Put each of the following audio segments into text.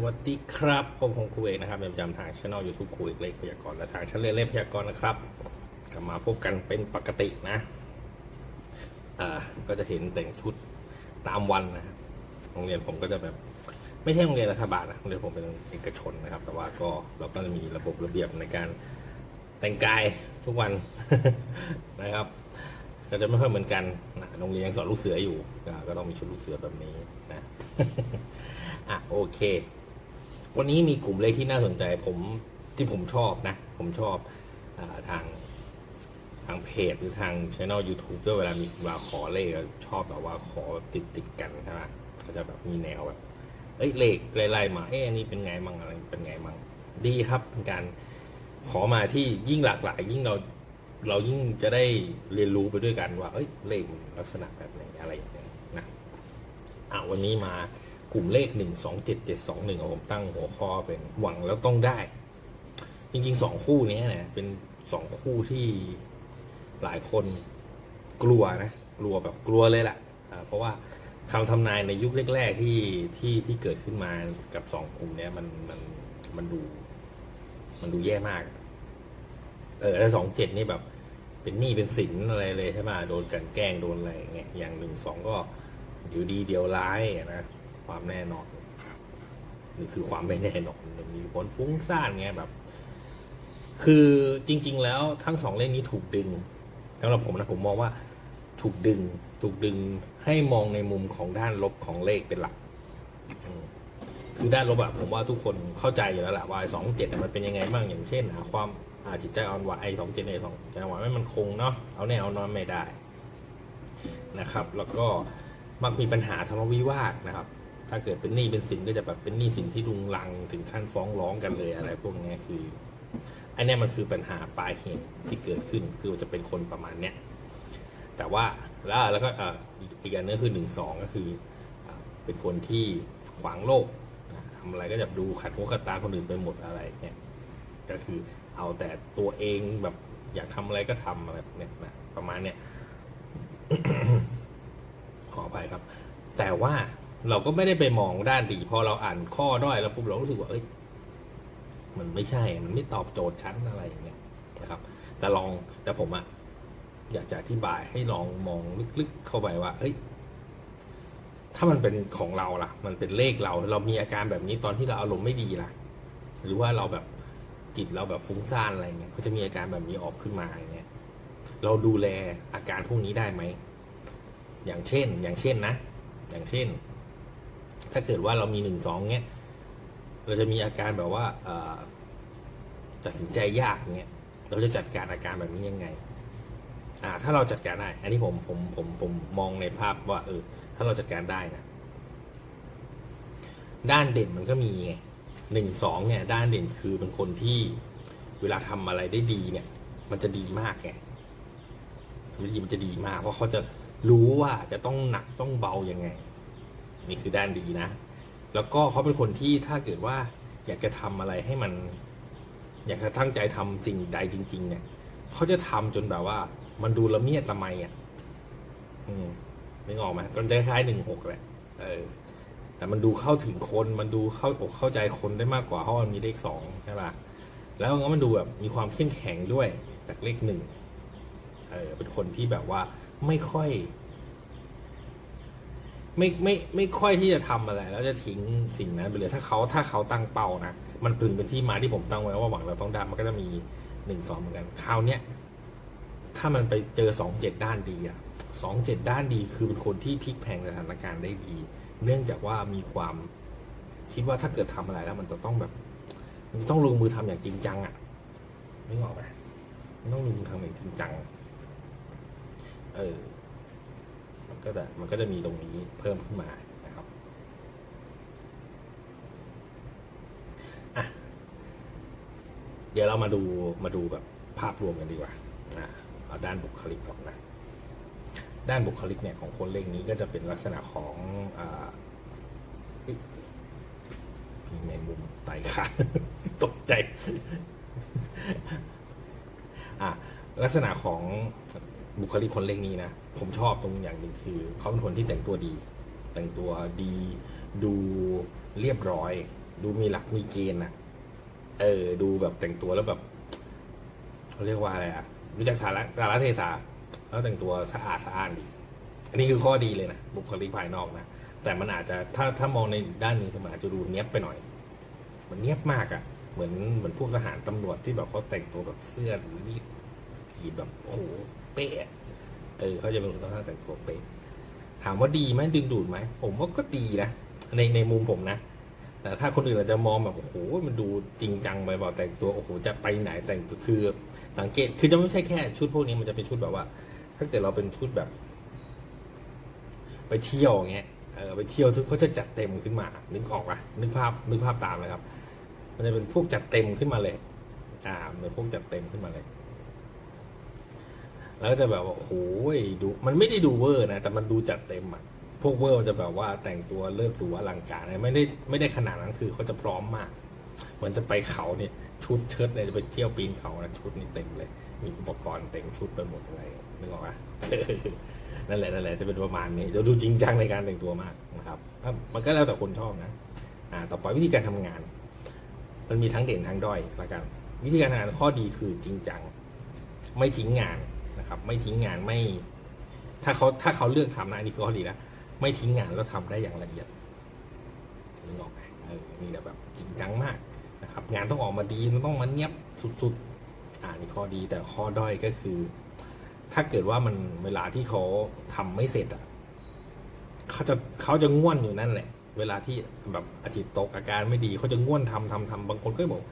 สวัสดีครับผมคงคุยนะครับประจำทางช่องยูทูบคุยเลขพยากรณ์และทางชั้นเรียนเลขพยากรณ์นะครับกลับมาพบกันเป็นปกตินะอ่าก็จะเห็นแต่งชุดตามวันนะครับโรงเรียนผมก็จะแบบไม่ใช่โรงเรียนรัฐบาลนะโรงเรียนผมเป็นเอกชนนะครับ แต่ว่าก็เราก็จะมีระบบระเบียบในการแต่งกายทุกวันนะครับก็จะไม่ค่อยเหมือนกันนะโรงเรียนยังสอนลูกเสืออยู่ ก็ต้องมีชุดลูกเสือแบบนี้นะอะโอเค วันนี้มีกลุ่มเลขที่น่าสนใจผมที่ผมชอบนะ ผมชอบอทางทางเพจหรือทางช่อง YouTube ด้วยเวลามีเวลาขอเลขก็ชอบแบบว่าขอติดติดกันใช่ไหมก็จะแบบมีแนวแบบเอ้ยเลขไล่ๆมาเอ้ยอันนี้เป็นไงมั่งอะไรเป็นไงมั่งดีครับเป็นการขอมาที่ยิ่งหลากหลาย ยิ่งเราเรายิ่งจะได้เรียนรู้ไปด้วยกันว่า เอ้ยเลขลักษณะแบบไหนอะไรอย่างเงี้ยนะอะวันนี้มา กลุ่มเลขหนึ่งสองเจ็ดเจ็ดสองหนึ่งผมตั้งหัวข้อเป็นหวังแล้วต้องได้ จริงๆสองคู่นี้นี่ยเป็นสองคู่ที่หลายคนกลัวนะกลัวแบบกลัวเลยแหละเพราะว่าคำทำนายในยุคแรก ๆ ที่ที่ที่เกิดขึ้นมากับสองกลุ่มเนี้ยมันมันมันดู มันดูแย่มาก เออแล้วสองเจ็ดนี่แบบ เป็นหนี้เป็นสินอะไรเลยใช่ไหมโดนกันแกล้งโดนอะไรอย่างเงี้ยอย่างหนึ่งสองก็เดี๋ยวดีเดี๋ยวร้ายนะ ความแน่นอนนี่คือความไม่แน่นอนมันมีผลฟุ้งซ่านเงี้ยแบบ คือจริง ๆ แล้วทั้งสองเล่มนี้ถูกดึงสำหรับผมนะผมมองว่าถูกดึง ถูกดึงให้มองในมุมของด้านลบของเลขเป็นหลักคือด้านลบอะผมว่าทุกคนเข้าใจอยู่แล้วแหละว่าสองเจ็ดมันเป็นยังไงบ้างอย่างเช่นความอาจิตใจอ่อนไหวสองเจ็ดในสองจอ่อนไหวไม่มันคงเนาะเอาแน่เอานอนไม่ได้นะครับ แล้วก็มักมีปัญหาทะเลาะวิวาทนะครับ ถ้าเกิดเป็นหนี้เป็นสินก็จะแบบเป็นหนี้สินที่ลุงลังถึงขั้นฟ้องร้องกันเลยอะไรพวกนี้คืออันเนี้ยมันคือปัญหาปลายเหตุที่เกิดขึ้นคือจะเป็นคนประมาณเนี้ยแต่ว่าแล้วแล้วก็อีกอีกอันนึงคือหนึ่งสองก็คือเป็นคนที่ขวางโลกทำอะไรก็จะดูขัดหูขัดตาคนอื่นไปหมดอะไรเนี่ยก็คือเอาแต่ตัวเองแบบอยากทำอะไรก็ทำอะไรเนี่ยนะประมาณเนี้ยขออภัยครับ แต่ว่า เราก็ไม่ได้ไปมองด้านดีพอเราอ่านข้อด้อยแล้วปุ๊บเรารู้สึกว่าเอ้ยมันไม่ใช่ มันไม่ตอบโจทย์ชั้นอะไรอย่างเงี้ยนะครับ แต่ลองแต่ผมอะอยากจะอธิบายให้ลองมองลึกๆเข้าไปว่า เฮ้ย ถ้ามันเป็นของเราล่ะ มันเป็นเลขเรา เรามีอาการแบบนี้ตอนที่เราอารมณ์ไม่ดีล่ะ หรือว่าเราแบบจิตเราแบบฟุ้งซ่านอะไรเงี้ยก็จะมีอาการแบบนี้ออกขึ้นมาอย่างเงี้ย เราดูแลอาการพวกนี้ได้ไหม อย่างเช่น อย่างเช่นนะ อย่างเช่น ถ้าเกิดว่าเรามีหนึ่งสองเงี้ย เราจะมีอาการแบบว่าตัดสินใจยากเงี้ย เราจะจัดการอาการแบบนี้ยังไง อ่า ถ้าเราจัดการได้ อันนี้ผมผมผมผมมองในภาพว่า เออ ถ้าเราจัดการได้นะ ด้านเด่นมันก็มีไงหนึ่งสองเนี่ย ด้านเด่นคือเป็นคนที่เวลาทำอะไรได้ดีเนี่ย มันจะดีมากไงวิธีมันจะดีมาก เพราะเขาจะรู้ว่าจะต้องหนักต้องเบายังไง นี่คือด้านดีนะ แล้วก็เขาเป็นคนที่ถ้าเกิดว่าอยากจะทำอะไรให้มัน อยากจะตั้งใจทำสิ่งใดจริง ๆ เนี่ยเขาจะทำจนแบบว่า มันดูละเมียดละไมอะ อืมนึกออกไหมก็จคล้ายๆหนึ่งหกแหละเออแต่มันดูเข้าถึงคนมันดูเข้าอกเข้าใจคนได้มากกว่าเพราะมันมีเลขสองใช่ป่ะแล้วก็มันดูแบบมีความเข้มแข็งด้วยจากเลขหนึ่งเออเป็นคนที่แบบว่าไม่ค่อย ไม่ไม่ไม่ค่อยที่จะทำอะไร แล้วจะทิ้งสิ่งนั้นไปเลยถ้าเขาถ้าเขาตั้งเป้านะมันพึงเป็นที่มาที่ผมตั้งไว้ว่าหวังเราต้องได้มันก็จะมีหนึ่งสองเหมือนกันคราวเนี้ยถ้ามันไปเจอสองเจ็ดด้านดีอะสองเจ็ดด้านดีคือเป็นคนที่พลิกแพงสถานการณ์ได้ดี เนื่องจากว่ามีความคิดว่าถ้าเกิดทำอะไรแล้ว มันจะต้องแบบมันต้องลงมือทำอย่างจริงจังอะไม่ออกไหมต้องลงมือทำอย่างจริงจัง เออ ก็จะมันก็จะมีตรงนี้เพิ่มขึ้นมานะครับเดี๋ยวเรามาดูมาดูแบบภาพรวมกันดีกว่านะเอาด้านบุคลิกก่อนนะ ด้านบุคลิกเนี่ยของคนเลขนี้ก็จะเป็นลักษณะของอ่าเฮ้ยมีแมงมุมไต่ขาตกใจอะลักษณะของบุคลิกคนเลขนี้นะ ผมชอบตรงอย่างหนึ่งคือเขาเป็นคนที่แต่งตัวดี แต่งตัวดี ดูเรียบร้อย ดูมีหลักมีเกณฑ์อะเออ ดูแบบแต่งตัวแล้วแบบเขาเรียกว่าอะไรอะรู้จักฐานะฐานะเทศะแล้วแต่งตัวสะอาดสะอ้านดี อันนี้คือข้อดีเลยนะบุคลิกภายนอกนะแต่มันอาจจะถ้าถ้ามองในด้านนึงคือมันอาจจะดูเนี้ยบไปหน่อย มันเนี้ยบมากอะ่ะ เหมือนเหมือนพวกทหารตำรวจที่แบบเขาแต่งตัวแบบเสื้อรีดผีแบบโอ้โหเป๊ะ เออเขาจะเป็นคนต้องแต่งตัวเป๊ะถามว่าดีไหมดึงดูดไหมผมว่าก็ดีนะในในมุมผมนะ แต่ถ้าคนอื่นอาจจะมองแบบโอ้โหมันดูจริงจังไปบอกแต่งตัวโอ้โหจะไปไหนแต่งตัวคือสังเกตคือจะไม่ใช่แค่ชุดพวกนี้มันจะเป็นชุดแบบว่า ถ้าเกิดเราเป็นชุดแบบ ไปเที่ยวเงี้ยเออไปเที่ยวทุกเขาจะจัดเต็มขึ้นมา นึกออกปะนึกภาพนึกภาพตามเลยครับ มันจะเป็นพวกจัดเต็มขึ้นมาเลย อ่าเป็นพวกจัดเต็มขึ้นมาเลย แล้วจะแบบว่าโอ้โหดูมันไม่ได้ดูเวอร์นะ แต่มันดูจัดเต็มอะพวกเวอร์จะแบบว่าแต่งตัวเลิศหรูอลังการนะไม่ได้ไม่ได้ขนาดนั้นคือเขาจะพร้อมมากเหมือนจะไปเขาเนี่ยชุดเชิ้ตเนี่ยจะไปเที่ยวปีนเขานะชุดนี่เต็มเลย มีอุปกรณ์เต็มชุดไปหมดอะไรนึกออกปะนั่นแหละนั่นแหละจะเป็นประมาณนี้จะดูจริงจังในการแต่งตัวมากนะครับอ่มันก็แล้วแต่คนชอบนะอ่าต่อไปวิธีการทำงาน มันมีทั้งเด่นทั้งด้อยละกัน วิธีการทำงานข้อดีคือจริงจัง ไม่ทิ้งงาน นะครับไม่ทิ้งงานไม่ ถ้าเขาถ้าเขาเลือกทำนะอันนี้คือข้อดีนะไม่ทิ้งงานแล้วทำได้อย่างละเอียดนึกออกไหมเออนี่แบบจริงจังมากนะครับ งานต้องออกมาดีมันต้องมันเนียบสุดๆอ่านี่ข้อดีแต่ข้อด้อยก็คือ ถ้าเกิดว่ามันเวลาที่เขาทำไม่เสร็จอะเขาจะเขาจะง่วนอยู่นั่นแหละ เวลาที่แบบอาทิตย์ตกอาการไม่ดีเขาจะง่วนทำทำทำบางคนก็บอก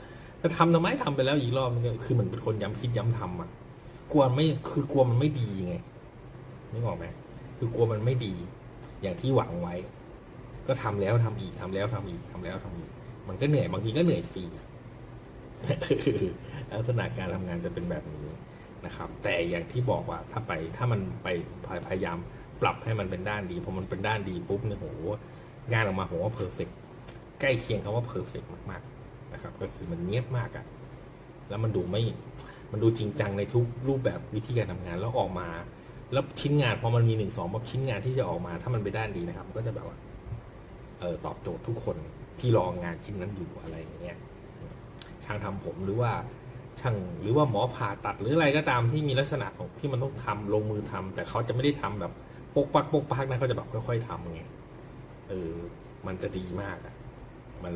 จะทำทำไมทำไปแล้วอีกรอบนึงก็คือเหมือนเป็นคนย้ำคิดย้ำทำอะ กลัวไม่คือกลัวมันไม่ดีไงนึกออกไหมคือกลัวมันไม่ดี อย่างที่หวังไว้ ก็ทำแล้วทำอีกทำแล้วทำอีกทำแล้วทำอีก มันก็เหนื่อยบางทีก็เหนื่อยฟรีลักษณะการทำงานจะเป็นแบบนี้นะครับ แต่อย่างที่บอกว่าถ้าไปถ้ามันไปพยายามปรับให้มันเป็นด้านดีพอมันเป็นด้านดีปุ๊บเนี่ยโหงานออกมาผมว่าเพอร์เฟกใกล้เคียงคำว่าเพอร์เฟกมากๆนะครับ ก็คือมันเนียบมากอะแล้วมันดูไม่ มันดูจริงจังในทุกรูปแบบวิธีการทำงานแล้วออกมา แล้วชิ้นงานพอมันมีหนึ่งสองชิ้นงานที่จะออกมา ถ้ามันไปด้านดีนะครับ ก็จะแบบว่าเออตอบโจทย์ทุกคนที่รองานชิ้นนั้นอยู่อะไรอย่างเงี้ยช่างทำผมหรือว่าช่างหรือว่าหมอผ่าตัดหรืออะไรก็ตามที่มีลักษณะของที่มันต้องทำลงมือทำแต่เขาจะไม่ได้ทำแบบปกปักปกปักนะเขาจะแบบค่อย ๆทำไงเออมันจะดีมากอะมัน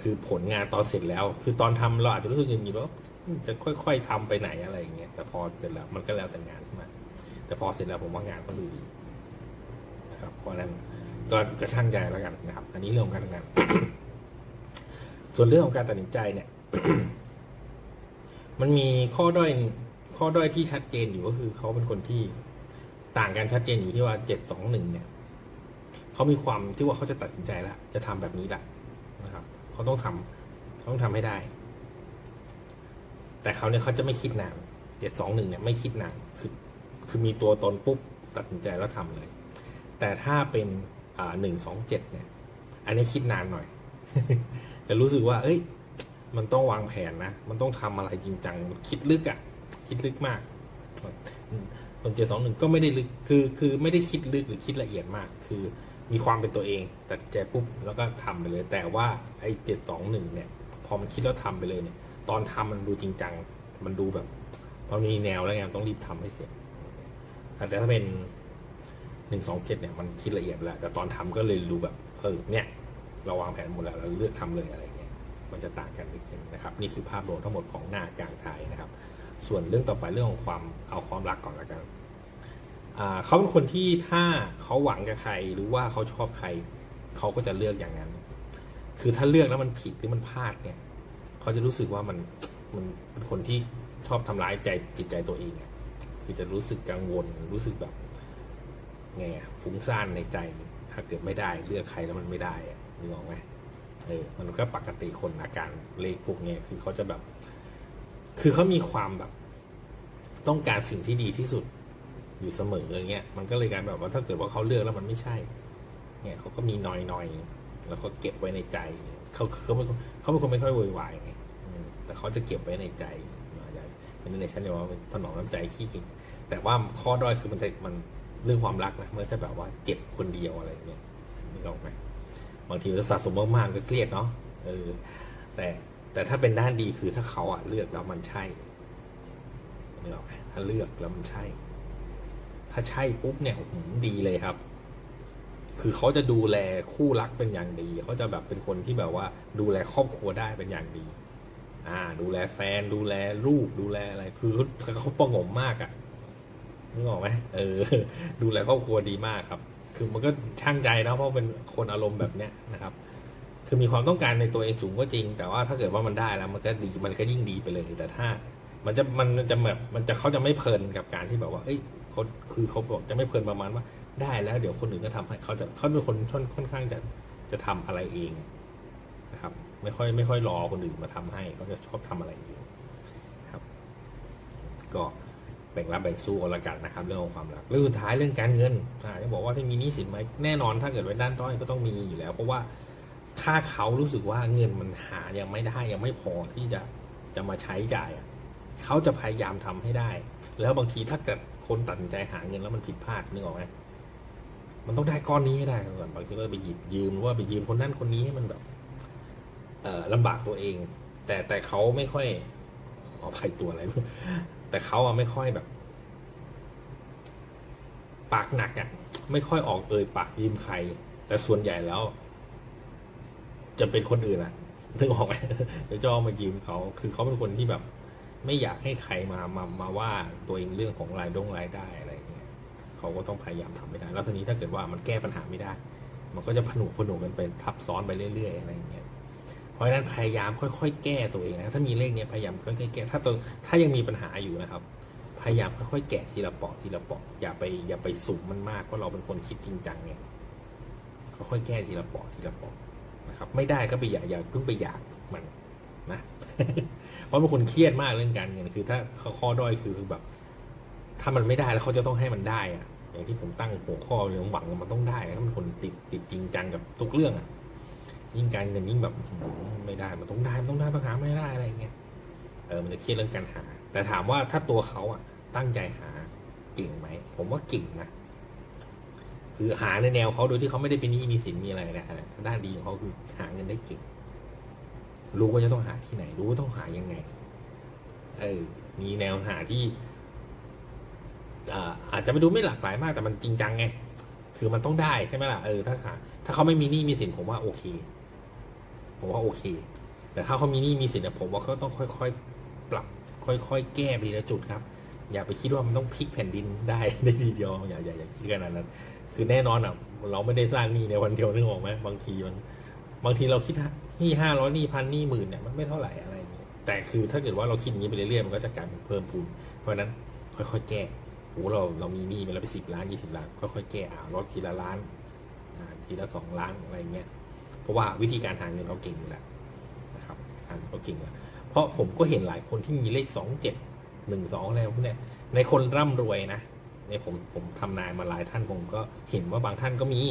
คือผลงานตอนเสร็จแล้ว คือตอนทำเราอาจจะรู้สึกอย่างนี้ว่า จะค่อย ๆทำไปไหนอะไรอย่างเงี้ยแต่พอเสร็จแล้วมันก็แล้วแต่งานมาแต่พอเสร็จแล้วผมว่างานก็ดูดีนะครับเพราะฉะนั้นก็กระช่างใจแล้วกันนะครับ อันนี้เรื่องของการทำงาน ส่วนเรื่องของการตัดสินใจเนี่ย มันมีข้อด้อยข้อด้อยที่ชัดเจนอยู่ก็คือเขาเป็นคนที่ต่างกันชัดเจนอยู่ที่ว่าเจ็ดสองหนึ่งเนี่ยเขามีความที่ว่าเขาจะตัดสินใจแล้วจะทำแบบนี้แหละนะครับเขาต้องทำเขาต้องทำให้ได้ แต่เขาเนี่ยเขาจะไม่คิดนานเจ็ดสองหนึ่งเนี่ยไม่คิดนานคือคือมีตัวตนปุ๊บตัดสินใจแล้วทำเลย แต่ถ้าเป็นหนึ่งสองเจ็ดเนี่ย อันนี้คิดนานหน่อยแต่รู้สึกว่า เอ้ย มันต้องวางแผนนะ มันต้องทำอะไรจริงจัง คิดลึกอะ่ะ คิดลึกมากส่วนเจ็ดสองหนึ่งก็ไม่ได้ลึก คือคือไม่ได้คิดลึกหรือคิดละเอียดมาก คือมีความเป็นตัวเอง ตัดใจปุ๊บแล้วก็ทำไปเลย แต่ว่าไอ้เจ็ดสองหนึ่งเนี่ย พอมันคิดแล้วทำไปเลยเนี่ย ตอนทำมันดูจริงจัง มันดูแบบพอมีแนวแล้วไงต้องรีบทำให้เสร็จแต่ถ้าเป็นหนึ่งสองเจ็ดเนี่ยมันคิดละเอียดแล้วแต่ตอนทำก็เลยรู้แบบ เออเนี่ย เราวางแผนหมดแล้วเราเลือกทำเลยอะไรเงี้ยมันจะต่างกันนิดนึงนะครับ นี่คือภาพรวมทั้งหมดของหน้ากลางท้ายนะครับ ส่วนเรื่องต่อไปเรื่องของความเอาความรักก่อนละกันอ่าเขาเป็นคนที่ถ้าเขาหวังกับใครหรือว่าเขาชอบใคร เขาก็จะเลือกอย่างนั้น คือถ้าเลือกแล้วมันผิดหรือมันพลาดเนี่ย เขาจะรู้สึกว่ามันมันเป็นคนที่ชอบทำร้ายใจจิตใจตัวเองคือจะรู้สึกกังวลรู้สึกแบบไงฟุ้งซ่านในใจ ถ้าเกิดไม่ได้เลือกใครแล้วมันไม่ได้อะนึกออกไหมเออมันก็ปกติคนอาการเลขพวกเนี้ยคือเขาจะแบบ คือเขามีความแบบ ต้องการสิ่งที่ดีที่สุดอยู่เสมออย่างเงี้ย มันก็เลยกลารแบบว่าถ้าเกิดว่าเขาเลือกแล้วมันไม่ใช่ เนี่ยเขาก็มีนอยนอยๆแล้วก็เก็บไว้ในใจเขาเขาไม่เขาเป็นคนไม่ค่อยโวยวายไง แต่เขาจะเก็บไว้ในใจอาจจะเป็นในชั้นเดียวว่าเป็นถนอมน้ำใจขี้เกินแต่ว่าข้อด้อยคือมันจะมันเรื่องความรักนะเมื่อจะแบบว่าเจ็บคนเดียวอะไรอย่างเงี้ยนี่ออกไหมบางทีจะสะสมมากๆก็เครียดเนาะเออ แต่แต่ถ้าเป็นด้านดีคือถ้าเขาอะเลือกแล้วมันใช่นึกออกไหมถ้าเลือกแล้วมันใช่ ถ้าใช่ปุ๊บเนี่ยโอ้โหดีเลยครับ คือเขาจะดูแลคู่รักเป็นอย่างดีเขาจะแบบเป็นคนที่แบบว่า ดูแลครอบครัวได้เป็นอย่างดี อ่า ดูแลแฟนดูแลลูกดูแลอะไร คือเขาประหงมมากอะ่ะนึกออกไหมเออ ดูแลครอบครัวดีมากครับ คือมันก็ช่างใจนะเพราะเป็นคนอารมณ์แบบเนี้ยนะครับ คือมีความต้องการในตัวเองสูงก็จริง แต่ว่าถ้าเกิดว่ามันได้แล้วมันก็ดีมันก็ยิ่งดีไปเลยแต่ถ้า มันจะมันจะแบบมันจะเขาจะไม่เพลินกับการที่แบบว่าเอ้ยเขาคือเขาบอกจะไม่เพลินประมาณว่าได้แล้ว เดี๋ยวคนอื่นก็ทำให้เขาจะเขาเป็นคนค่อนค่อนข้างจะจะทำอะไรเองนะครับ ไม่ค่อยไม่ค่อยรอคนอื่นมาทำให้เขาจะชอบทำอะไรเองครับ ก็แบ่งรับแบ่งสู้กันละกันนะครับ เรื่องของความรักเรื่องสุดท้ายเรื่องการเงินอ่าจะบอกว่าถ้ามีหนี้สินไหมแน่นอนถ้าเกิดไว้ด้านต้อยก็ต้องมีอยู่แล้ว เพราะว่าถ้าเขารู้สึกว่าเงินมันหายังไม่ได้ยังไม่พอที่จะจะมาใช้จ่ายเขาจะพยายามทำให้ได้ แล้วบางทีถ้าเกิดคนตัดใจหาเงินแล้วมันผิดพลาดนึกออกไหมมันต้องได้ก้อนนี้ให้ได้ก่อนบางทีก็ไปหยิบยืมหรือว่าไปยืมคนนั้นคนนี้ให้มันแบบ ลำบากตัวเอง แต่แต่เขาไม่ค่อยขออภัยตัวอะไร แต่เขาอะไม่ค่อยแบบ ปากหนักอะไม่ค่อยออกเอ่ยปากยืมใคร แต่ส่วนใหญ่แล้ว จะเป็นคนอื่นอะนึกออกไหมเดี๋ยจะเอมายืมเขา คือเขาเป็นคนที่แบบ ไม่อยากให้ใครมามามาว่าตัวเองเรื่องของรายดงรายได้อะไรอย่างเงี้ยเขาก็ต้องพยายามทำให้ได้ แล้วทีนี้ถ้าเกิดว่ามันแก้ปัญหาไม่ได้ มันก็จะผนุผนุกันไปทับซ้อนไปเรื่อยๆอะไรอย่างเงี้ย เพราะฉะนั้นพยายามค่อยๆ แก้ตัวเองนะถ้ามีเลขเนี้ยพยายามค่อยๆแก้ถ้าตัวถ้ายังมีปัญหาอยู่นะครับ พยายามค่อยๆแกะทีละปอกทีละปอกอย่าไปอย่าไปสูงมันมากเพราะเราเป็นคนคิดจริงจังไงค่อยๆแก้ทีละปอกทีละปอกนะครับ ไม่ได้ก็ไปอย่าอย่าเพิ่งไปอยากมันนะเพราะเป็นคนเครียดมากเรื่องการเงินคือ ถ้าข้อด้อยคือแบบ ถ้ามันไม่ได้แล้วเขาจะต้องให้มันได้อะอย่างที่ผมตั้งหัวข้อเรื่องหวังว่ามันต้องได้ถ้ามันคนติดติดจริงจังกับทุกเรื่องอะ ยิ่งการเงินยิ่งแบบไม่ได้มันต้องได้มันต้องได้ต้องหาไม่ได้อะไรเงี้ยเออมันจะเครียดเรื่องการหา แต่ถามว่าถ้าตัวเขาอะตั้งใจหาเก่งไหมผมว่าเก่งนะคือหาในแนวเขาโดยที่เขาไม่ได้เป็นนี้มีสินมีอะไรนะฮะด้านดีของเขาคือหาเงินได้เก่งรู้ว่าจะต้องหาที่ไหน รู้ว่าต้องหายังไง เออ มีแนวหาที่อาอาจจะไปดูไม่หลากหลายมากแต่มันจริงจังไง คือมันต้องได้ใช่ไหมล่ะ เออ ถ้าหาถ้าเขาไม่มีหนี้มีสินผมว่าโอเค ผมว่าโอเค แต่ถ้าเขามีหนี้มีสินเนี่ยผมว่าเขาต้องค่อยๆ ปรับ ค่อยๆ แก้ไปทีละจุดครับ อย่าไปคิดว่ามันต้องพลิกแผ่นดินได้ในทีเดียวอย่าอย่าอย่าคิดกันนั้น คือแน่นอนอะ เราไม่ได้สร้างหนี้ในวันเดียวนึกออกไหมบางทีมัน บางทีเราคิดหนี้ห้าร้อยหนี้พันหนี้หมื่นเนี่ยมันไม่เท่าไหร่อะไรอย่างเงี้ยแต่คือถ้าเกิดว่าเราคิดอย่างนี้ไปเรื่อยๆมันก็จะกลายเป็นเพิ่มพูนเพราะนั้นค่อยๆ แก้โอ้เราเรามีหนี้ไปแล้วไปสิบล้านยี่สิบล้านค่อยๆแก้อ่าลดทีละล้านทีละสองล้านอะไรเงี้ย ราะว่าวิธีการหาเงินเราเก่งอยู่แล้วนะครับหาเงินเราเก่งอยู่แล้วเพราะผมก็เห็นหลายคนที่มีเลขสองเจ็ดหนึ่งสองอะไรพวกเนี้ยในคนร่ำรวยนะในผมผมทำนายมาหลายท่านผมก็เห็นว่าบางท่านก็มี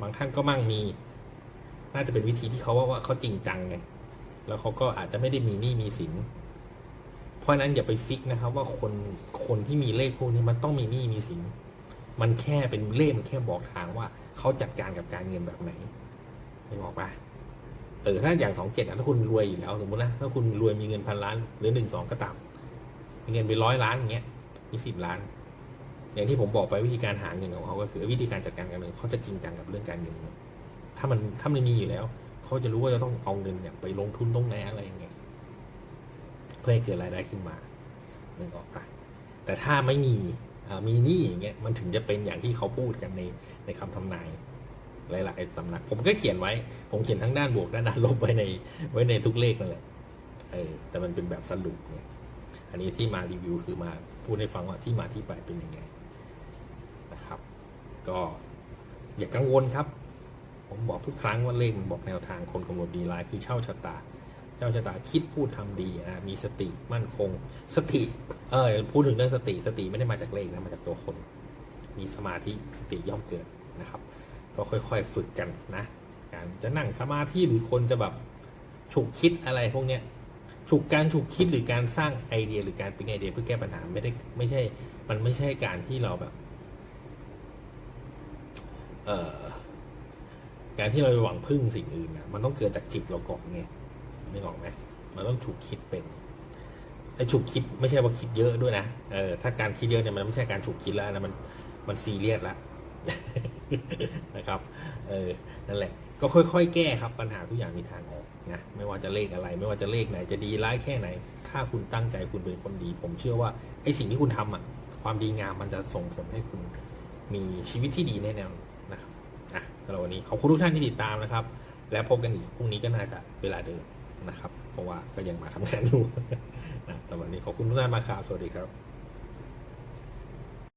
บางท่านก็มั่งมี น่าจะเป็นวิธีที่เขาว่าว่าเขาจริงจังไงแล้วเขาก็อาจจะไม่ได้มีหนี้มีสินเพราะนั้นอย่าไปฟิกนะครับ ว่าคนคนที่มีเลขพวกนี้มันต้องมีหนี้มีสินมันแค่เป็นเลขมันแค่บอกทางว่าเขาจัดการกับการเงินแบบไหน ไม่บอกปะเออถ้าอย่างสองเจ็ดถ้าคุณรวยอยู่แล้วสมมตินะถ้าคุณรวยมีเงินพันล้าน หรือหนึ่งสองก็ตามมีเงินไปร้อยล้านอย่างเงี้ยมีสิบล้าน อย่างที่ผมบอกไปวิธีการหาเงินของเขาก็คือวิธีการจัดการการเงินเขาจะจริงจังกับเรื่องการเงินถ้ามันถ้ามันมีอยู่แล้วเขาจะรู้ว่าจะต้องเอาเงินเนี่ยไปลงทุนตรงไหนอะไรอย่างเงี้ยเพื่อให้เกิดรายได้ขึ้นมาหนึกออกปะแต่ถ้าไม่มีมีหนี้อย่างเงี้ยมันถึงจะเป็นอย่างที่เขาพูดกันในในคำทำนาย หลายๆตำหนัก ผมก็เขียนไว้ ผมเขียนทั้งด้านบวกและด้านลบไว้ในไว้ในทุกเลขนั่นแหละเออแต่มันเป็นแบบสรุปเนี่ยอันนี้ที่มารีวิวคือมาพูดให้ฟังว่าที่มาที่ไปเป็นยังไงนะครับ ก็อย่ากังวลครับ ผมบอกทุกครั้งว่าเลขมันบอกแนวทางคนกำหนดดีไลน์คือเช่าชะตาเจ้าชะตาคิดพูดทำดีนะมีสติมั่นคง สติเออพูดถึงเรื่องสติสติไม่ได้มาจากเลขนะมาจากตัวคน มีสมาธิสติย่อมเกิดนะครับ ก็ค่อยๆฝึกกันนะการจะนั่งสมาธิหรือคนจะแบบฉุกคิดอะไรพวกเนี้ยฉุกการฉุกคิดหรือการสร้างไอเดียหรือการเป็นไอเดียเพื่อแก้ปัญหาไม่ได้ไม่ใช่ มันไม่ใช่การที่เราแบบ เออการที่เราไปหวังพึ่งสิ่งอื่นนะมันต้องเกิดจากจิตเราก่อนไงไม่ออกไหมมันต้องฉุกคิดเป็นไอฉุกคิดไม่ใช่ว่าคิดเยอะด้วยนะเออถ้าการคิดเยอะเนี่ยมันไม่ใช่การฉุกคิดแล้วนะมันมันซีเรียสแล้ว นะครับ เออ นั่นแหละ ก็ค่อยๆ แก้ครับ ปัญหาทุกอย่างมีทางออกนะ ไม่ว่าจะเลขอะไร ไม่ว่าจะเลขไหน จะดีร้ายแค่ไหน ถ้าคุณตั้งใจคุณเป็นคนดี ผมเชื่อว่าไอ้สิ่งที่คุณทำอะ ความดีงามมันจะส่งผลให้คุณมีชีวิตที่ดีแน่นอนนะครับ อะสำหรับวันนี้ขอบคุณทุกท่านที่ติดตามนะครับ และพบกันอีกพรุ่งนี้ก็น่าจะเวลาเดิมนะครับ เพราะว่าก็ยังมาทำงานอยู่นะแต่วันนี้ขอบคุณทุกท่านมากครับ สวัสดีครับ